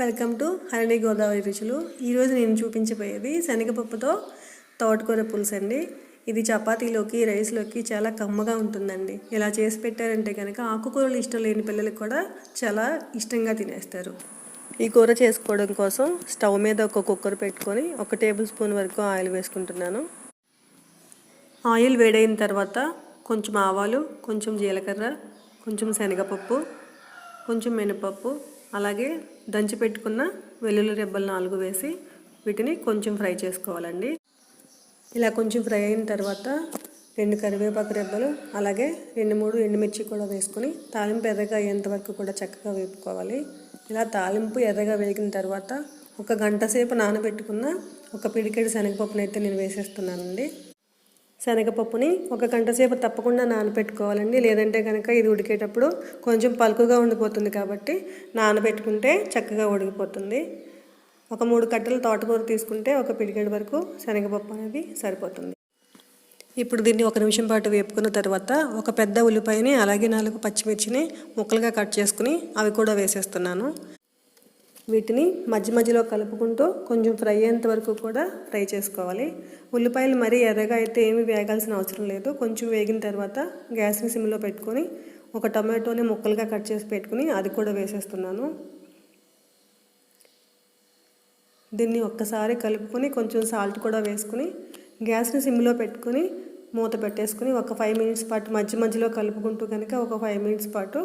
Welcome to Harini Godavari రుచులు. ఈరోజు నేను చూపించబోయేది శనగపప్పుతో తోటకూర పులుసు అండి. ఇది చపాతీలోకి రైస్లోకి చాలా కమ్మగా ఉంటుందండి. ఇలా చేసి పెట్టారంటే కనుక ఆకుకూరలు ఇష్టం లేని పిల్లలకు కూడా చాలా ఇష్టంగా తినేస్తారు. ఈ కూర చేసుకోవడం కోసం స్టవ్ మీద ఒక కుక్కర్ పెట్టుకొని ఒక టేబుల్ స్పూన్ వరకు ఆయిల్ వేసుకుంటున్నాను. ఆయిల్ వేడైన తర్వాత కొంచెం ఆవాలు కొంచెం జీలకర్ర కొంచెం శనగపప్పు కొంచెం మినపప్పు అలాగే దంచి పెట్టుకున్న వెల్లుల్లి రెబ్బలు నాలుగు వేసి వీటిని కొంచెం ఫ్రై చేసుకోవాలండి. ఇలా కొంచెం ఫ్రై అయిన తర్వాత రెండు కరివేపాకు రెబ్బలు అలాగే రెండు మూడు ఎండుమిర్చి కూడా వేసుకొని తాలింపు ఎర్రగా అయ్యేంత వరకు కూడా చక్కగా వేపుకోవాలి. ఇలా తాలింపు ఎర్రగా వేగిన తర్వాత ఒక గంట సేపు నానబెట్టుకున్న ఒక పిడికెడు శనగపప్పునైతే నేను వేసేస్తున్నానండి. శనగపప్పుని ఒక గంట సేపు తప్పకుండా నానబెట్టుకోవాలండి. లేదంటే కనుక ఇది ఉడికేటప్పుడు కొంచెం పలుకుగా ఉండిపోతుంది కాబట్టి నానబెట్టుకుంటే చక్కగా ఉడికిపోతుంది. ఒక మూడు కట్టలు తోటకూర తీసుకుంటే ఒక పిడికెడు వరకు శనగపప్పు అనేది సరిపోతుంది. ఇప్పుడు దీన్ని ఒక నిమిషం పాటు వేపుకున్న తర్వాత ఒక పెద్ద ఉల్లిపాయని అలాగే నాలుగు పచ్చిమిర్చిని ముక్కలుగా కట్ చేసుకుని అవి కూడా వేసేస్తున్నాను. వీటిని మధ్య మధ్యలో కలుపుకుంటూ కొంచెం ఫ్రై అయ్యేంత వరకు కూడా ఫ్రై చేసుకోవాలి. ఉల్లిపాయలు మరీ ఎర్రగా అయితే ఏమి వేగాల్సిన అవసరం లేదు. కొంచెం వేగిన తర్వాత గ్యాస్ని సిమ్లో పెట్టుకొని ఒక టమాటోని ముక్కలుగా కట్ చేసి పెట్టుకుని అది కూడా వేసేస్తున్నాను. దీన్ని ఒక్కసారి కలుపుకొని కొంచెం సాల్ట్ కూడా వేసుకుని గ్యాస్ని సిమ్లో పెట్టుకుని మూత పెట్టేసుకుని ఒక ఫైవ్ మినిట్స్ పాటు మధ్య మధ్యలో కలుపుకుంటూ కనుక ఒక ఫైవ్ మినిట్స్ పాటు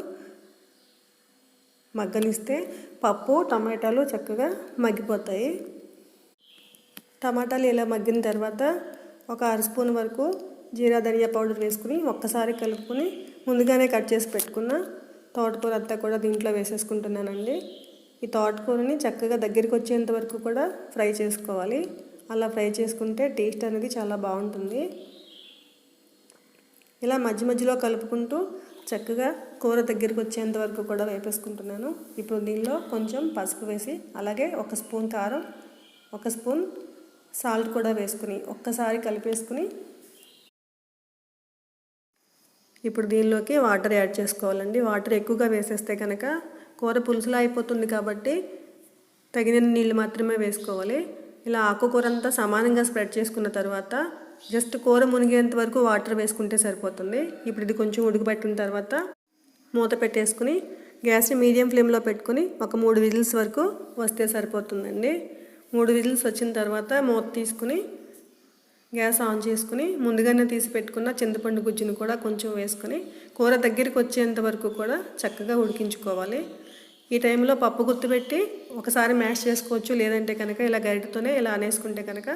మగ్గనిస్తే పప్పు టమాటాలు చక్కగా మగ్గిపోతాయి. టమాటాలు ఇలా మగ్గిన తర్వాత ఒక అర స్పూన్ వరకు జీరా ధనియా పౌడర్ వేసుకుని ఒక్కసారి కలుపుకొని ముందుగానే కట్ చేసి పెట్టుకున్న తోటకూర అంతా కూడా దీంట్లో వేసేసుకుంటున్నానండి. ఈ తోటకూరని చక్కగా దగ్గరికి వచ్చేంత వరకు కూడా ఫ్రై చేసుకోవాలి. అలా ఫ్రై చేసుకుంటే టేస్ట్ అనేది చాలా బాగుంటుంది. ఇలా మధ్య మధ్యలో కలుపుకుంటూ చక్కగా కూర దగ్గరికి వచ్చేంత వరకు కూడా వేపేసుకుంటున్నాను. ఇప్పుడు దీనిలో కొంచెం పసుపు వేసి అలాగే ఒక స్పూన్ కారం ఒక స్పూన్ సాల్ట్ కూడా వేసుకుని ఒక్కసారి కలిపేసుకుని ఇప్పుడు దీనిలోకి వాటర్ యాడ్ చేసుకోవాలండి. వాటర్ ఎక్కువగా వేసేస్తే కనుక కూర పులుసులా అయిపోతుంది కాబట్టి తగిన నీళ్ళు మాత్రమే వేసుకోవాలి. ఇలా ఆకుకూర అంతా సమానంగా స్ప్రెడ్ చేసుకున్న తర్వాత జస్ట్ కూర మునిగేంత వరకు వాటర్ వేసుకుంటే సరిపోతుంది. ఇప్పుడు ఇది కొంచెం ఉడికిపెట్టిన తర్వాత మూత పెట్టేసుకుని గ్యాస్ని మీడియం ఫ్లేమ్లో పెట్టుకుని ఒక మూడు విజిల్స్ వరకు వస్తే సరిపోతుందండి. మూడు విజిల్స్ వచ్చిన తర్వాత మూత తీసుకుని గ్యాస్ ఆన్ చేసుకుని ముందుగానే తీసి పెట్టుకున్న చింతపండు గుజ్జును కూడా కొంచెం వేసుకొని కూర దగ్గరికి వచ్చేంత వరకు కూడా చక్కగా ఉడికించుకోవాలి. ఈ టైంలో పప్పు గుర్తుపెట్టి ఒకసారి మ్యాష్ చేసుకోవచ్చు లేదంటే కనుక ఇలా గరిటతోనే ఇలా అనేసుకుంటే కనుక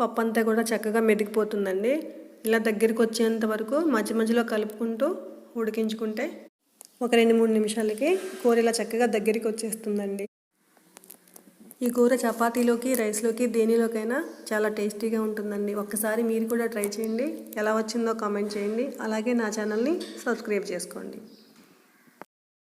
పప్పు అంతా కూడా చక్కగా మెదిగిపోతుందండి. ఇలా దగ్గరికి వచ్చేంత వరకు మధ్య మధ్యలో కలుపుకుంటూ ఉడికించుకుంటే ఒక రెండు మూడు నిమిషాలకి కూర ఇలా చక్కగా దగ్గరికి వచ్చేస్తుందండి. ఈ కూర చపాతీలోకి రైస్లోకి దేనిలోకైనా చాలా టేస్టీగా ఉంటుందండి. ఒక్కసారి మీరు కూడా ట్రై చేయండి. ఎలా వచ్చిందో కామెంట్ చేయండి. అలాగే నా ఛానల్ని సబ్స్క్రైబ్ చేసుకోండి.